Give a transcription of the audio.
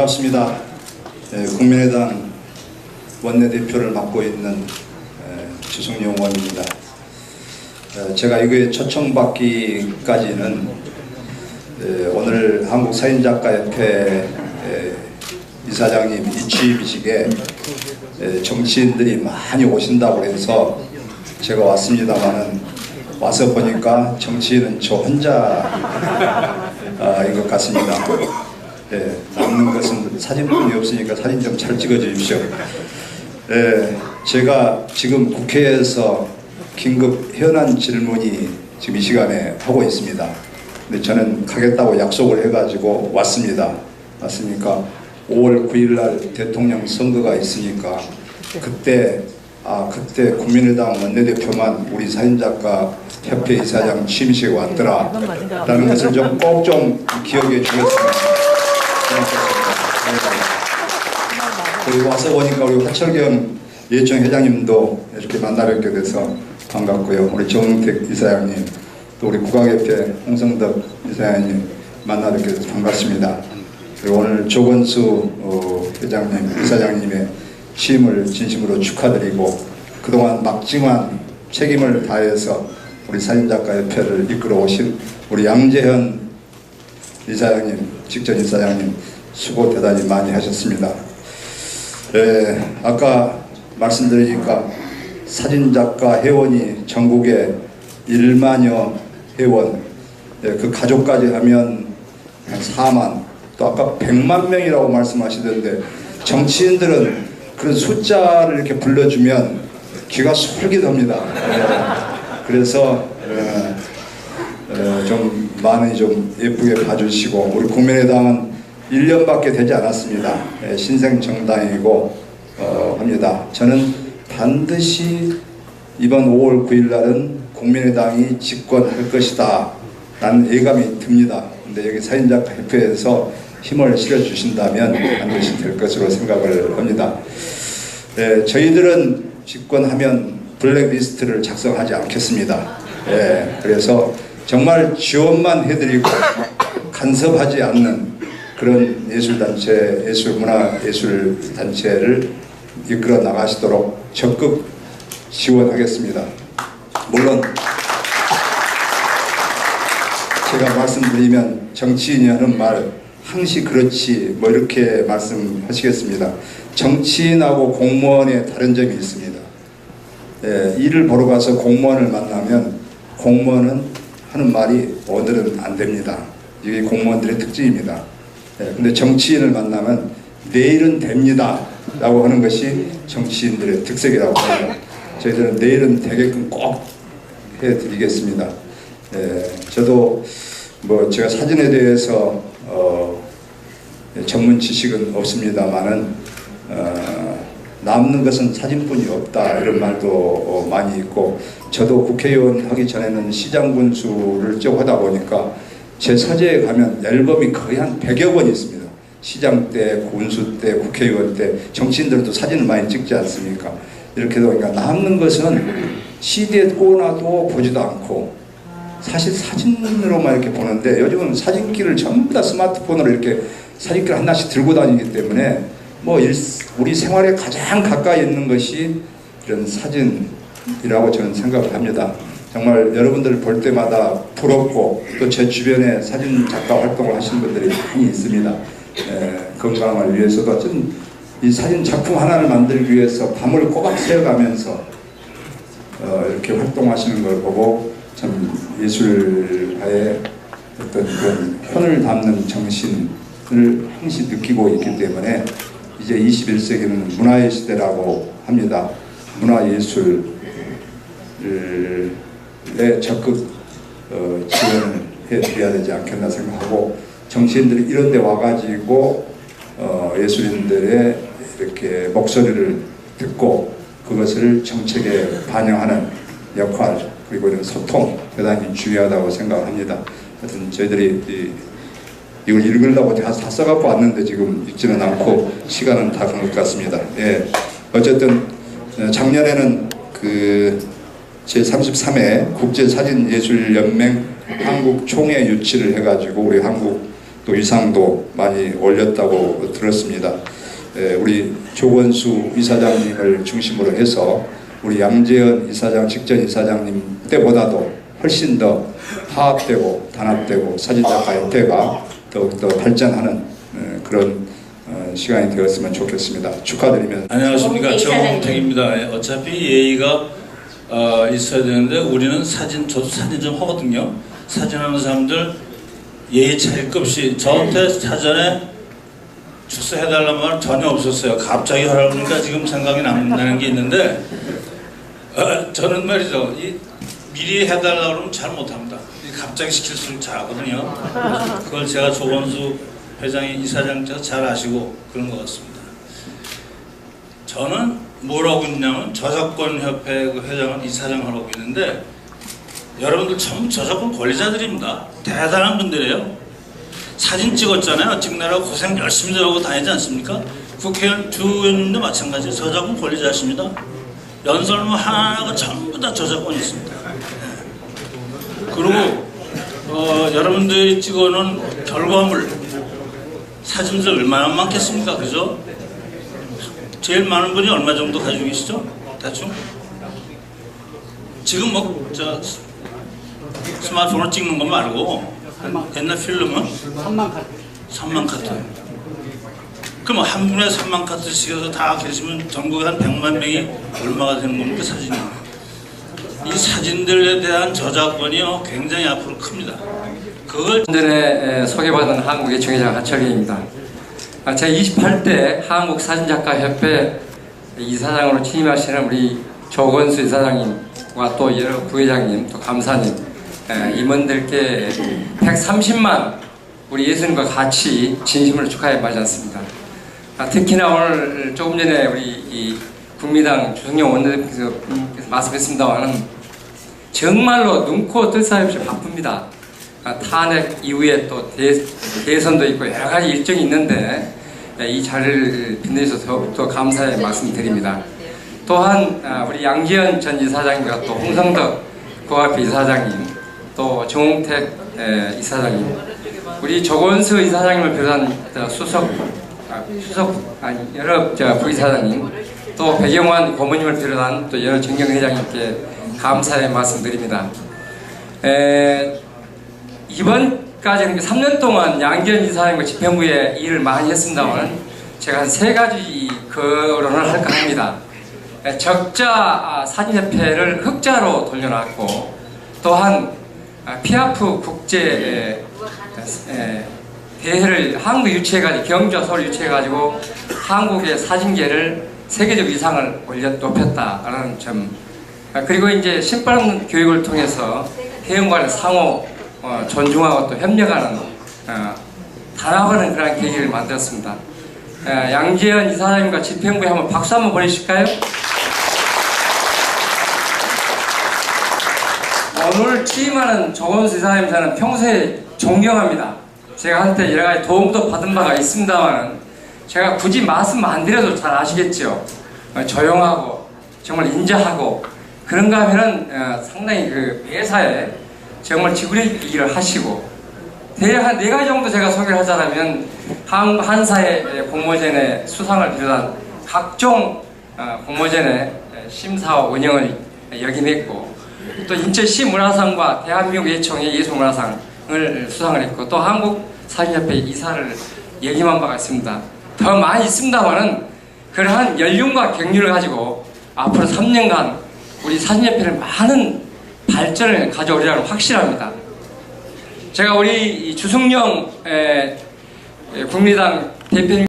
반갑습니다. 예, 국민의당 원내대표를 맡고 있는 예, 주승용 의원입니다. 예, 제가 이거에 초청받기까지는 예, 오늘 한국사인작가협회 예, 이사장님 이 취임이시게 예, 정치인들이 많이 오신다고 해서 제가 왔습니다만은 와서 보니까 정치인은 저 혼자 아, 인것 같습니다. 예, 남는 것은 사진뿐이 없으니까 사진 좀 잘 찍어 주십시오. 예, 제가 지금 국회에서 긴급 현안 질문이 지금 이 시간에 하고 있습니다. 근데 저는 가겠다고 약속을 해가지고 왔습니다. 왔으니까 5월 9일 날 대통령 선거가 있으니까 그때 아 그때 국민의당 원내대표만 우리 사진작가 협회 이사장 취임식에 왔더라 라는 것을 좀 꼭좀 기억해 주셨으면 여기 와서 보니까 우리 화철경 예청 회장님도 이렇게 만나 뵙게 돼서 반갑고요. 우리 정택 이사장님, 또 우리 국악협회 홍성덕 이사장님 만나 뵙게 돼서 반갑습니다. 그리고 오늘 조건수 어, 회장님, 이사장님의 취임을 진심으로 축하드리고 그동안 막중한 책임을 다해서 우리 사진작가협회를 이끌어 오신 우리 양재현 이사장님, 직전 이사장님 수고 대단히 많이 하셨습니다. 예, 아까 말씀드리니까 사진작가 회원이 전국에 1만여 회원, 예, 그 가족까지 하면 한 4만, 또 아까 100만 명이라고 말씀하시던데 정치인들은 그런 숫자를 이렇게 불러주면 귀가 솔깃합니다. 예, 그래서 예, 어, 좀 많이 좀 예쁘게 봐주시고 우리 국민의당은 1년밖에 되지 않았습니다. 예, 신생 정당이고 어, 합니다. 저는 반드시 이번 5월 9일 날은 국민의당이 집권할 것이다 라는 예감이 듭니다. 근데 여기 사인작가 협회에서 힘을 실어 주신다면 반드시 될 것으로 생각을 합니다. 예, 저희들은 집권하면 블랙리스트를 작성하지 않겠습니다. 예, 그래서 정말 지원만 해드리고 간섭하지 않는 그런 예술단체, 예술문화 예술단체를 이끌어 나가시도록 적극 지원하겠습니다. 물론 제가 말씀드리면 정치인이 하는 말 항시 그렇지 뭐 이렇게 말씀하시겠습니다. 정치인하고 공무원의 다른 점이 있습니다. 예, 일을 보러 가서 공무원을 만나면 공무원은 하는 말이 오늘은 안 됩니다. 이게 공무원들의 특징입니다. 예, 근데 정치인을 만나면 내일은 됩니다. 라고 하는 것이 정치인들의 특색이라고 합니다. 저희들은 내일은 되게끔 꼭 해드리겠습니다. 예, 저도 뭐 제가 사진에 대해서 어, 전문 지식은 없습니다만은 어, 남는 것은 사진뿐이 없다 이런 말도 어, 많이 있고 저도 국회의원 하기 전에는 시장 군수를 쭉 하다 보니까 제 서재에 가면 앨범이 거의 한 100여 권 있습니다. 시장 때, 군수 때, 국회의원 때 정치인들도 사진을 많이 찍지 않습니까? 이렇게 되니까 남는 것은 CD에 꽂아도 보지도 않고 사실 사진으로만 이렇게 보는데 요즘은 사진기를 전부 다 스마트폰으로 이렇게 사진기를 하나씩 들고 다니기 때문에 뭐 일, 우리 생활에 가장 가까이 있는 것이 이런 사진이라고 저는 생각을 합니다. 정말 여러분들 볼 때마다 부럽고 또 제 주변에 사진 작가 활동을 하시는 분들이 많이 있습니다. 에, 건강을 위해서도 어쨌든 이 사진 작품 하나를 만들기 위해서 밤을 꼬박 새어가면서 어, 이렇게 활동하시는 걸 보고 참 예술가의 어떤 그런 현을 담는 정신을 항시 느끼고 있기 때문에 이제 21세기는 문화의 시대라고 합니다. 문화예술 에 적극 어, 지원을 해드려야 되지 않겠나 생각하고 정치인들이 이런 데 와가지고 어, 예술인들의 이렇게 목소리를 듣고 그것을 정책에 반영하는 역할 그리고 이런 소통 대단히 중요하다고 생각합니다. 하여튼 저희들이 이, 이걸 읽으려고 다, 다 써갖고 왔는데 지금 읽지는 않고 시간은 다 간 것 같습니다. 예. 어쨌든 어, 작년에는 그 제33회 국제사진예술연맹 한국 총회 유치를 해가지고 우리 한국 또 위상도 많이 올렸다고 들었습니다. 에, 우리 조건수 이사장님을 중심으로 해서 우리 양재현 이사장 직전 이사장님 때보다도 훨씬 더 화합되고 단합되고 사진작가 협회가 더욱더 발전하는 에, 그런 어, 시간이 되었으면 좋겠습니다. 축하드리면서 안녕하십니까 정홍택 이사장님. 정홍택입니다. 예, 어차피 예의가 어, 있어야 되는데 우리는 사진 저도 사진 좀 하거든요. 사진하는 사람들 예의 차릴 것 없이 저한테 사전에 축소해달라는 말 전혀 없었어요. 갑자기 하라고 그러니까 지금 생각이 남- 나는 게 있는데 어, 저는 말이죠. 이, 미리 해달라고 그러면 잘 못합니다. 이 갑자기 시킬수록 잘하거든요. 그걸 제가 조건수 회장이 이사장께서 잘 아시고 그런 것 같습니다. 저는 뭘 하고 있냐면 저작권협회 그 회장은 이사장 하고 있는데 여러분들 전부 저작권 권리자들입니다. 대단한 분들이에요. 사진 찍었잖아요. 찍느라고 고생 열심히 하고 다니지 않습니까? 국회의원 주 의원님도 마찬가지예요. 저작권 권리자십니다. 연설문 하나가 전부 다 저작권이 있습니다. 그리고 어, 여러분들이 찍어놓은 결과물 사진들 얼마나 많겠습니까? 그죠? 제일 많은 분이 얼마 정도 가지고 계시죠? 대충? 지금 뭐, 저, 스마트폰으로 찍는 거 말고, 옛날 필름은 3만 카트. 3만 카트. 그럼 한 분에 3만 카트씩 해서 다 계시면 전국에 한 100만 명이 얼마가 되는 겁니까, 사진이? 이 사진들에 대한 저작권이요, 굉장히 앞으로 큽니다. 그걸 전에 소개받은 한국의 중회장 하철기입니다. 아, 제 28대 한국사진작가협회 이사장으로 취임하시는 우리 조건수 이사장님과 또 여러 부회장님, 또 감사님, 에, 임원들께 130만 우리 예수님과 같이 진심으로 축하해 마지 않습니다. 아, 특히나 오늘 조금 전에 우리 이 국민당 주승용 원내대표께서 말씀했습니다만은 정말로 눈코 뜰 사이 없이 바쁩니다. 아, 탄핵 이후에 또 대, 대선도 있고 여러 가지 일정이 있는데 예, 이 자리를 빛내주셔서 더욱더 감사의 말씀드립니다. 또한 아, 우리 양지연 전 이사장님과 또 홍성덕 고학교 이사장님 또 정홍택 에, 이사장님 우리 조건수 이사장님을 비롯한 저 수석 아, 수석 아니 여러 저 부이사장님 또 배경환 고모님을 비롯한 또 여러 정경 회장님께 감사의 말씀드립니다. 에, 이번까지 이렇게 3년 동안 양기현 이사장과 집행부에 일을 많이 했습니다만 제가 한 세 가지 거론을 할까 합니다. 에, 적자 아, 사진협회를 흑자로 돌려놨고 또한 아, 피아프 국제 에, 에, 대회를 한국 유치해가지고 경주와 서울 유치해가지고 한국의 사진계를 세계적 위상을 올려 높였다라는 점 아, 그리고 이제 신바람 교육을 통해서 간의 상호 어, 존중하고 또 협력하는 어, 단합하는 그런 계기를 만들었습니다. 에, 양재현 이사장님과 집행부에 한번 박수 한번 보내실까요? 오늘 취임하는 조건수 이사님 저는 평소에 존경합니다. 제가 한때 여러 가지 도움도 받은 바가 있습니다만 제가 굳이 말씀 안 드려도 잘 아시겠죠. 어, 조용하고 정말 인자하고 그런가 하면은 어, 상당히 그 매사에 정말 지구력일을 하시고 대략 한 네 가지 정도 제가 소개를 하자면 한, 한사의 공모전의 수상을 비롯한 각종 어, 공모전의 심사와 운영을 역임했고 또 인천시 문화상과 대한민국 예총의 예술문화상을 수상을 했고 또 한국 사진협회 이사를 역임한 바가 있습니다. 더 많이 있습니다만은 그러한 연륜과 경륜을 가지고 앞으로 3년간 우리 사진협회를 많은 발전을 가져오리라는 확실합니다. 제가 우리 에, 국민당 대표님